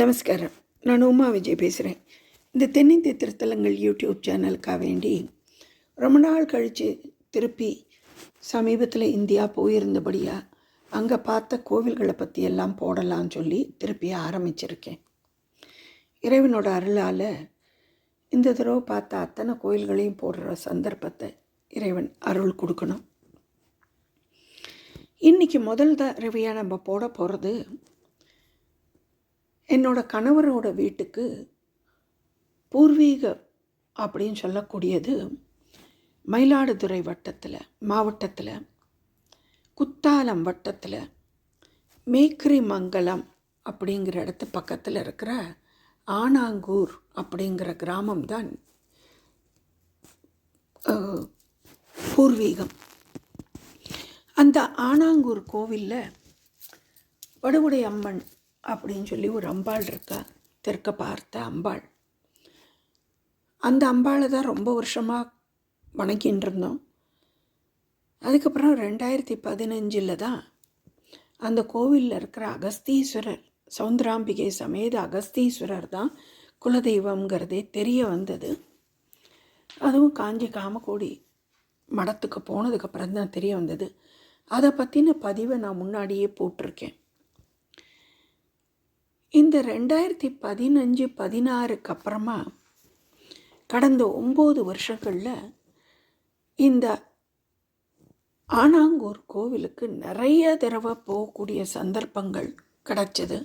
நமஸ்காரம். நான் உமா விஜய் பேசுகிறேன் இந்த தென்னிந்திய திருத்தலங்கள் யூடியூப் சேனலுக்காக வேண்டி ரொம்ப நாள் கழித்து திருப்பி சமீபத்தில் இந்தியா போயிருந்தபடியாக அங்கே பார்த்த கோவில்களை பற்றி எல்லாம் போடலாம்னு சொல்லி திருப்பி ஆரம்பிச்சிருக்கேன். இறைவனோட அருளால் இந்த தடவை பார்த்த அத்தனை கோயில்களையும் போடுற சந்தர்ப்பத்தை இறைவன் அருள் கொடுக்கணும். இன்றைக்கி முதல் தடவையாக நம்ம போட போகிறது என்னோட கணவரோட வீட்டுக்கு பூர்வீக அப்படின்னு சொல்லக்கூடியது மயிலாடுதுறை வட்டத்தில் மாவட்டத்தில் குத்தாலம் வட்டத்தில் மேக்ரி மங்கலம் அப்படிங்கிற இடத்து பக்கத்தில் இருக்கிற ஆனாங்கூர் அப்படிங்கிற கிராமம் தான் பூர்வீகம். அந்த ஆனாங்கூர் கோவிலில் வடுவுடை அம்மன் அப்படின்னு சொல்லி ஒரு அம்பாள் இருக்கா? தெற்க பார்த்த அம்பாள். அந்த அம்பாளை தான் ரொம்ப வருஷமாக வணக்கின்னு இருந்தோம். அதுக்கப்புறம் ரெண்டாயிரத்தி பதினஞ்சில் தான் அந்த கோவிலில் இருக்கிற அகஸ்தீஸ்வரர் சவுந்தராம்பிகை சமேத அகஸ்தீஸ்வரர் தான் குலதெய்வம்ங்கிறதே தெரிய வந்தது. அதுவும் காஞ்சி காமக்கோடி மடத்துக்கு போனதுக்கப்புறம் தான் தெரிய வந்தது. அதை பற்றின பதிவை நான் முன்னாடியே போட்டிருக்கேன். இந்த ரெண்டாயிரத்தி பதினஞ்சு பதினாறுக்கு அப்புறமா கடந்த ஒம்பது வருஷங்களில் இந்த ஆனாங்கூர் கோவிலுக்கு நிறைய தடவை போகக்கூடிய சந்தர்ப்பங்கள் கிடச்சிது.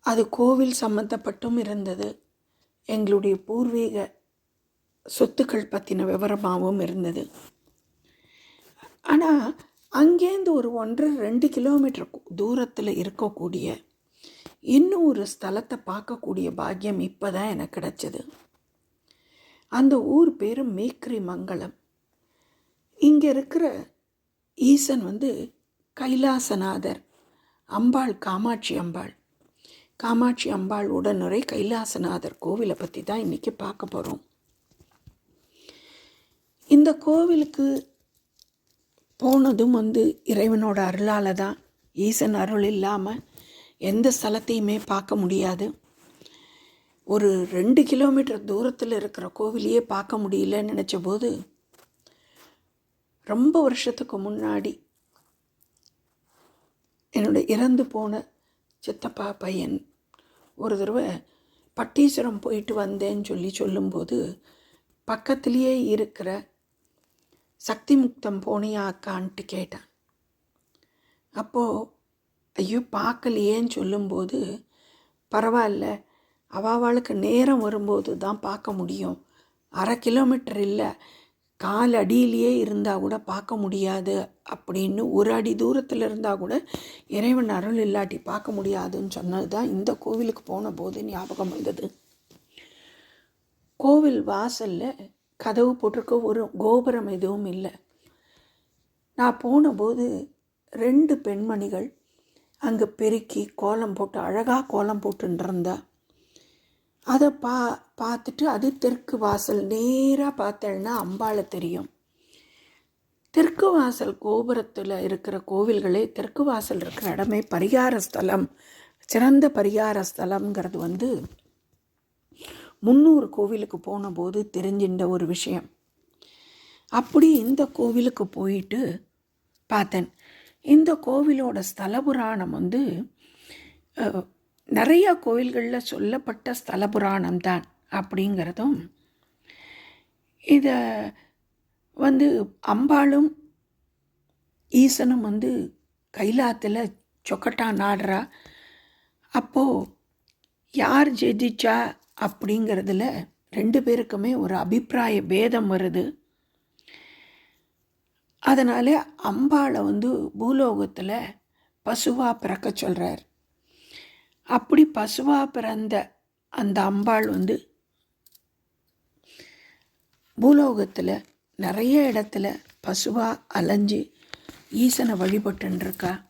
அது கோவில் சம்மந்தப்பட்டும் இருந்தது. எங்களுடைய பூர்வீக சொத்துக்கள் பற்றின விவரமாகவும் இருந்தது. ஆனால் அங்கேருந்து ஒரு ஒன்றரை ரெண்டு கிலோமீட்டர் தூரத்தில் இருக்கக்கூடிய இன்னும் ஒரு ஸ்தலத்தை பார்க்கக்கூடிய பாக்கியம் இப்போ தான் எனக்கு கிடச்சிது. அந்த ஊர் பேர் மேக்ரி மங்கலம். இங்கே இருக்கிற ஈசன் வந்து கைலாசநாதர் அம்பாள் காமாட்சி அம்பாள். காமாட்சி அம்பாள் உடனுரை கைலாசநாதர் கோவிலை பற்றி தான் இன்றைக்கி பார்க்க போகிறோம் இந்த கோவிலுக்கு போனதும் வந்து இறைவனோட அருளால் தான் ஈசன் அருள் இல்லாமல் எந்த ஸ்தலத்தையுமே பார்க்க முடியாது. ஒரு ரெண்டு கிலோமீட்டர் தூரத்தில் இருக்கிற கோவிலையே பார்க்க முடியலன்னு நினச்சபோது ரொம்ப வருஷத்துக்கு முன்னாடி என்னோட இறந்து போன சித்தப்பா பையன் ஒரு தடவை பட்டீஸ்வரம் போயிட்டு வந்தேன்னு சொல்லி சொல்லும்போது பக்கத்துலேயே இருக்கிற சக்தி முக்தம் போனியா அக்கான்ட்டு கேட்டான். அப்போது ஐயோ பார்க்கலையேன்னு சொல்லும்போது பரவாயில்ல அவாவாளுக்கு நேரம் வரும்போது தான் பார்க்க முடியும். அரை கிலோமீட்டர் இல்லை கால் அடியிலேயே இருந்தால் கூட பார்க்க முடியாது அப்படின்னு ஒரு அடி தூரத்தில் இருந்தால் கூட இறைவன் அருள் இல்லாட்டி பார்க்க முடியாதுன்னு சொன்னது தான் இந்த கோவிலுக்கு போன போது ஞாபகம் வந்தது. கோவில் வாசலில் கதவு போட்டிருக்க ஒரு கோபுரம் எதுவும் இல்லை. நான் போனபோது ரெண்டு பெண்மணிகள் அங்கே பெருக்கி கோலம் போட்டு அழகாக கோலம் போட்டுருந்தா அதை பா பார்த்துட்டு அது தெற்கு வாசல் நேராக பார்த்தேன்னா அம்பாளை தெரியும். தெற்கு வாசல் கோபுரத்தில் இருக்கிற கோவில்களே தெற்கு வாசல் இருக்கிற இடமே பரிகார ஸ்தலம் சிறந்த பரிகார ஸ்தலம்ங்கிறது வந்து முன்னூறு கோவிலுக்கு போன போது தெரிஞ்சின்ற ஒரு விஷயம். அப்படி இந்த கோவிலுக்கு போயிட்டு பார்த்தேன். இந்த கோவிலோட ஸ்தல புராணம் வந்து நிறையா நிறைய கோவில்களில் சொல்லப்பட்ட ஸ்தல புராணம் தான் அப்படிங்கிறதும் இதை வந்து அம்பாளும் ஈசனும் வந்து கைலாத்தில் சொக்கட்டா நாடுறா அப்போது யார் ஜெதிச்சா அப்படிங்கிறதுல ரெண்டு பேருக்குமே ஒரு அபிப்பிராய பேதம் வருது. அதனால் அம்பாளை வந்து பூலோகத்தில் பசுவாக பிறக்க சொல்கிறார் அப்படி பசுவாக பிறந்த அந்த அம்பாள் வந்து பூலோகத்தில் நிறைய இடத்துல பசுவாக அலைஞ்சு ஈசனை வழிபட்டுருக்கா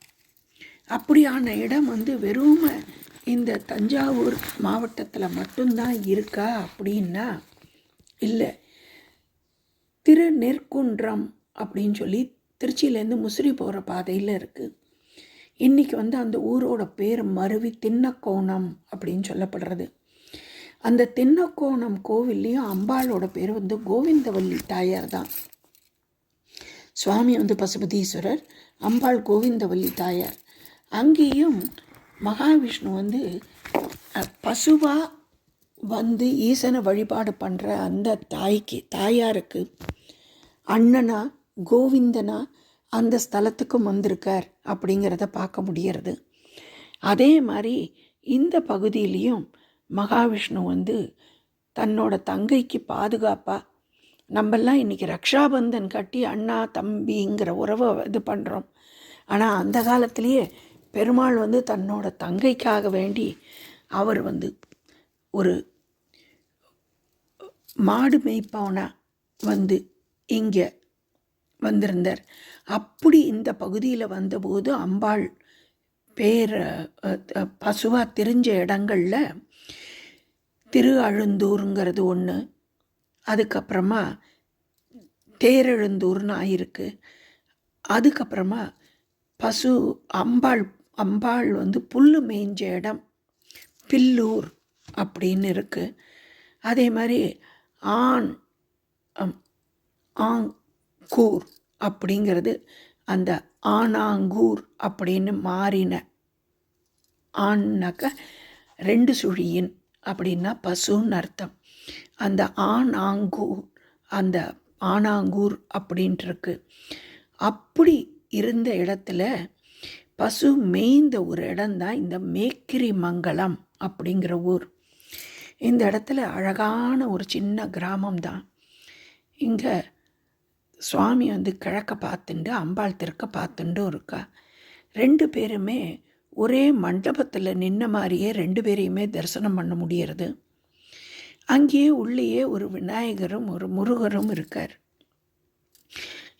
அப்படியான இடம் வந்து வெறும் இந்த தஞ்சாவூர் மாவட்டத்தில் மட்டும்தான் இருக்கா அப்படின்னா இல்லை. திருநெற்குன்றம் அப்படின்னு சொல்லி திருச்சியிலேருந்து முசிறி போகிற பாதையில் இருக்குது இன்றைக்கி வந்து அந்த ஊரோட பேர் மருவி தின்னக்கோணம் அப்படின்னு சொல்லப்படுறது. அந்த தின்னக்கோணம் கோவில்லையும் அம்பாளோட பேர் வந்து கோவிந்தவல்லி தாயார் தான். சுவாமி வந்து பசுபதீஸ்வரர் அம்பாள் கோவிந்தவல்லி தாயார். அங்கேயும் மகாவிஷ்ணு வந்து பசுவாக வந்து ஈசனை வழிபாடு பண்ணுற அந்த தாய்க்கு தாயாருக்கு அண்ணனா கோவிந்தனா அந்த ஸ்தலத்துக்கும் வந்திருக்கார் அப்படிங்கிறத பார்க்க முடியறது. அதே மாதிரி இந்த பகுதியிலையும் மகாவிஷ்ணு வந்து தன்னோட தங்கைக்கு பாதுகாப்பாக நம்மெல்லாம் இன்றைக்கி ரக்ஷாபந்தன் கட்டி அண்ணா தம்பிங்கிற உறவை இது பண்ணுறோம் ஆனால் அந்த காலத்திலேயே பெருமாள் வந்து தன்னோட தங்கைக்காக வேண்டி அவர் வந்து ஒரு மாடு மேய்ப்பவனாக வந்து இங்கே வந்திருந்தார். அப்படி இந்த பகுதியில் வந்தபோது அம்பாள் பேர் பசுவாக தெரிஞ்ச இடங்களில் திரு அழுந்தூருங்கிறது ஒன்று அதுக்கப்புறமா தேரெழுந்தூர்னு ஆயிருக்கு. அதுக்கப்புறமா பசு அம்பாள் அம்பாள் வந்து புல் மேய்ஞ்ச இடம். பில்லூர் அப்படின்னு இருக்குது அதே மாதிரி ஆண் ஆங்கூர் அப்படிங்கிறது அந்த ஆனாங்கூர் அப்படின்னு மாறின ஆண்னாக்க ரெண்டு சுழியின் அப்படின்னா பசுன்னு அர்த்தம். அந்த ஆனாங்கூர் அந்த ஆனாங்கூர் அப்படின்ட்டுருக்கு அப்படி இருந்த இடத்துல பசு மேய்ந்த ஒரு இடம்தான் இந்த மேக்கிரி மங்கலம் அப்படிங்கிற ஊர். இந்த இடத்துல அழகான ஒரு சின்ன கிராமம் தான் இங்கே சுவாமி வந்து கிழக்க பார்த்துண்டு அம்பாள் தெற்க பார்த்துண்டும் இருக்கா. ரெண்டு பேருமே ஒரே மண்டபத்தில் நின்ன மாதிரியே ரெண்டு பேரையுமே தரிசனம் பண்ண முடியறது. அங்கேயே உள்ளேயே ஒரு விநாயகரும் ஒரு முருகரும் இருக்கார்.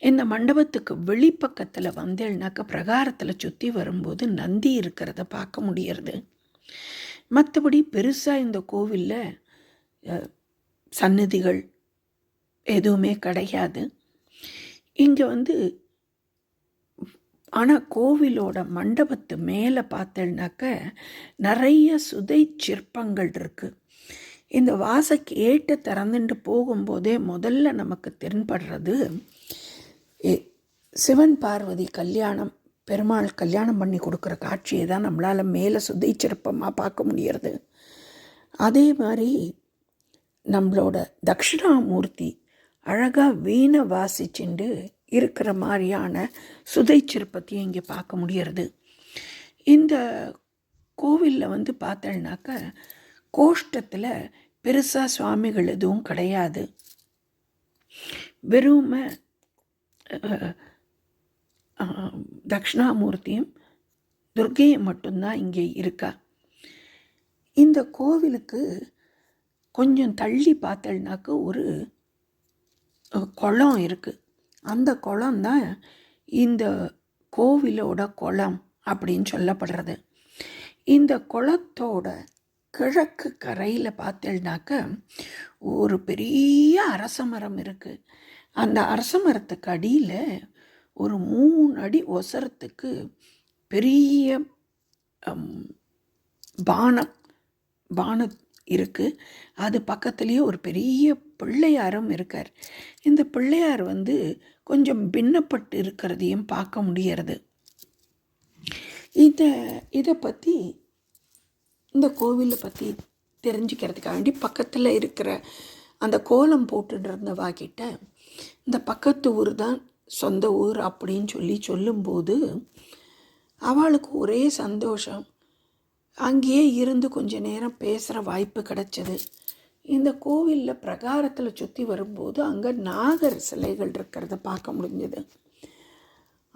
இந்த மண்டபத்துக்கு வெளிப்பக்கத்தில் வந்தேன்னாக்க பிரகாரத்தில் சுற்றி வரும்போது நந்தி இருக்கிறத பார்க்க முடியறது. மற்றபடி பெருசாக இந்த கோவிலில் சன்னதிகள் எதுவுமே கிடையாது. இங்கே வந்து ஆனால் கோவிலோட மண்டபத்து மேலே பார்த்தேன்னாக்க நிறைய சுதை சிற்பங்கள் இருக்குது இந்த வாசக்கு ஏட்ட திறந்துட்டு போகும்போதே முதல்ல நமக்கு தென்படுறது சிவன் பார்வதி கல்யாணம் பெருமாள் கல்யாணம் பண்ணி கொடுக்குற காட்சியை தான் நம்மளால் மேலே சுதை சிற்பமாக பார்க்க முடியறது. அதே மாதிரி நம்மளோட தக்ஷிணாமூர்த்தி அழகாக வீணை வாசிச்சுண்டு இருக்கிற மாதிரியான சுதை சிற்பத்தையும் இங்கே பார்க்க முடியறது. இந்த கோவிலில் வந்து பார்த்தேன்னாக்க கோஷ்டத்தில் பெருசாக சுவாமிகள் எதுவும் கிடையாது. வெறுமை தக்ஷணாமூர்த்தியும் துர்கையும் மட்டும்தான் இங்கே இருக்கா? இந்த கோவிலுக்கு கொஞ்சம் தள்ளி பார்த்தேன்னாக்க ஒரு குளம் இருக்குது அந்த குளம் தான் இந்த கோவிலோட குளம் அப்படின்னு சொல்லப்படுறது. இந்த குளத்தோட கிழக்கு கரையில் பார்த்தேன்னாக்க ஒரு பெரிய அரச மரம் இருக்குது அந்த அரச மரத்துக்கு அடியில் ஒரு மூணு அடி ஒசரத்துக்கு பெரிய பானம் பானம் இருக்குது அது பக்கத்துலேயே ஒரு பெரிய பிள்ளையாரும் இருக்கார். இந்த பிள்ளையார் வந்து கொஞ்சம் பின்னப்பட்டு இருக்கிறதையும் பார்க்க முடியறது. இதை இதை பற்றி இந்த கோவிலை பற்றி தெரிஞ்சுக்கிறதுக்காக வேண்டி பக்கத்தில் இருக்கிற அந்த கோலம் போட்டுட்டு இருந்தவா கிட்ட இந்த பக்கத்து ஊர் தான் சொந்த ஊர் அப்படின்னு சொல்லி சொல்லும்போது அவளுக்கு ஒரே சந்தோஷம். அங்கேயே இருந்து கொஞ்ச நேரம் பேசுகிற வாய்ப்பு கிடச்சிது. இந்த கோவிலில் பிரகாரத்தில் சுற்றி வரும்போது அங்கே நாகர் சிலைகள் இருக்கிறத பார்க்க முடிஞ்சது.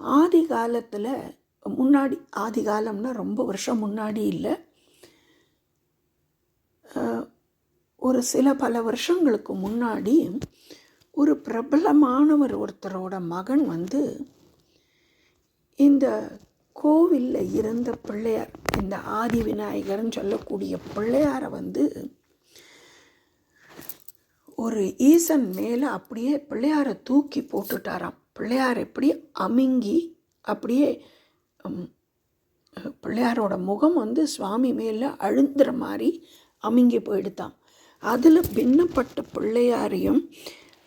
ஆதி காலத்தில் முன்னாடி ஆதி காலம்னா ரொம்ப வருஷம் முன்னாடி இல்லை. ஒரு சில பல வருஷங்களுக்கு முன்னாடி ஒரு பிரபலமானவர் ஒருத்தரோட மகன் வந்து இந்த கோவிலில் இருந்த பிள்ளையார் இந்த ஆதி விநாயகர்னு சொல்லக்கூடிய பிள்ளையாரை வந்து ஒரு ஈசன் மேலே அப்படியே பிள்ளையாரை தூக்கி போட்டுட்டாராம். பிள்ளையார் எப்படி அமுங்கி அப்படியே பிள்ளையாரோட முகம் வந்து சுவாமி மேலே அழுந்துற மாதிரி அமுங்கி போயிடுதான் அதில் பின்னப்பட்ட பிள்ளையாரையும்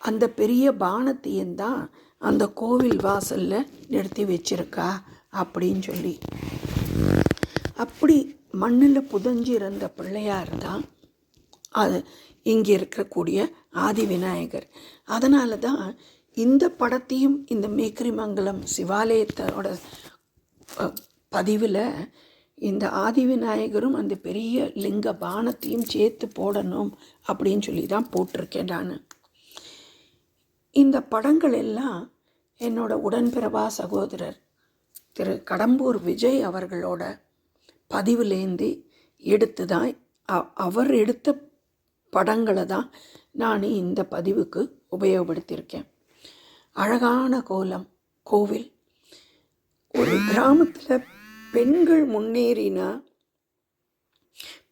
அந்த பெரிய பானத்தையும் தான் அந்த கோவில் வாசலில் நிறுத்தி வச்சிருக்கா அப்படின்னு சொல்லி. அப்படி மண்ணில் புதஞ்சிருந்த பிள்ளையார் தான் அது இங்கே இருக்கக்கூடிய ஆதி விநாயகர் அதனால தான் இந்த படத்தையும் இந்த மேக்கரிமங்கலம் சிவாலயத்தோட பதிவில் இந்த ஆதி விநாயகரும் அந்த பெரிய லிங்க பானத்தையும் சேர்த்து போடணும் அப்படின்னு சொல்லி தான் போட்டிருக்கேன் நான். இந்த படங்கள் எல்லாம் என்னோட உடன்பிறவா சகோதரர் திரு கடம்பூர் விஜய் அவர்களோட பதிவுலேருந்து எடுத்து தான் அவர் எடுத்த படங்களை தான் நான் இந்த பதிவுக்கு உபயோகப்படுத்தியிருக்கேன். அழகான கோலம் கோவில். ஒரு கிராமத்தில் பெண்கள் முன்னேறினா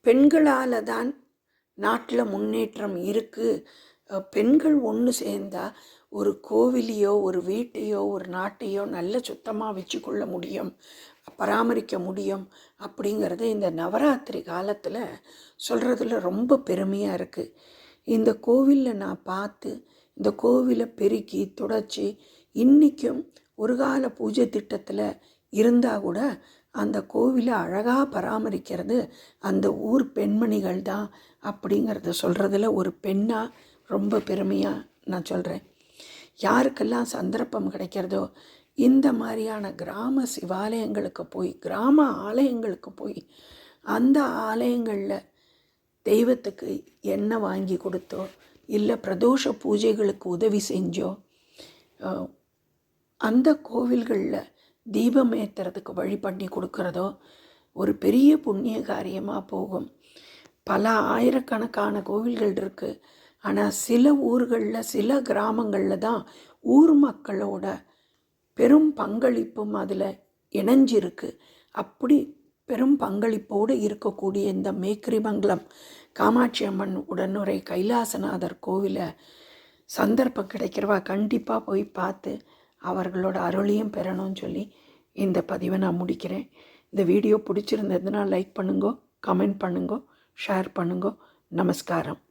பெண்களால் தான் நாட்டில் முன்னேற்றம் இருக்குது பெண்கள் ஒன்று சேர்ந்தா ஒரு கோவிலையோ ஒரு வீட்டையோ ஒரு நாட்டையோ நல்ல சுத்தமாக வச்சுக்கொள்ள முடியும் பராமரிக்க முடியும் அப்படிங்கிறது இந்த நவராத்திரி காலத்தில் சொல்கிறதுல ரொம்ப பெருமையாக இருக்குது இந்த கோவிலில் நான் பார்த்து இந்த கோவிலை பெருக்கி துடைச்சி இன்றைக்கும் ஒரு கால பூஜை திட்டத்தில் இருந்தால் கூட அந்த கோவிலை அழகாக பராமரிக்கிறது அந்த ஊர் பெண்மணிகள் தான் அப்படிங்கிறத சொல்கிறதுல ஒரு பெண்ணாக ரொம்ப பெருமையாக நான் சொல்கிறேன் யாருக்கெல்லாம் சந்தர்ப்பம் கிடைக்கிறதோ இந்த மாதிரியான கிராம சிவாலயங்களுக்கு போய் கிராம ஆலயங்களுக்கு போய் அந்த ஆலயங்களில் தெய்வத்துக்கு எண்ணெய் வாங்கி கொடுத்தோ இல்லை பிரதோஷ பூஜைகளுக்கு உதவி செஞ்சோ அந்த கோவில்களில் தீபம் ஏற்றுறதுக்கு வழி பண்ணி கொடுக்குறதோ ஒரு பெரிய புண்ணிய காரியமாக போகும். பல ஆயிரக்கணக்கான கோவில்கள் இருக்குது ஆனால் சில ஊர்களில் சில கிராமங்களில் தான் ஊர் மக்களோட பெரும் பங்களிப்பும் அதில் இணைஞ்சிருக்கு. அப்படி பெரும் பங்களிப்போடு இருக்கக்கூடிய இந்த மேக்கரிமங்கலம் காமாட்சி அம்மன் உடனுரை கைலாசநாதர் கோவிலை சந்தர்ப்பம் கிடைக்கிறவா கண்டிப்பாக போய் பார்த்து அவர்களோட அருளையும் பெறணும்னு சொல்லி இந்த பதிவை நான் முடிக்கிறேன். இந்த வீடியோ பிடிச்சிருந்ததுன்னா லைக் பண்ணுங்கோ கமெண்ட் பண்ணுங்க ஷேர் பண்ணுங்க. நமஸ்காரம்.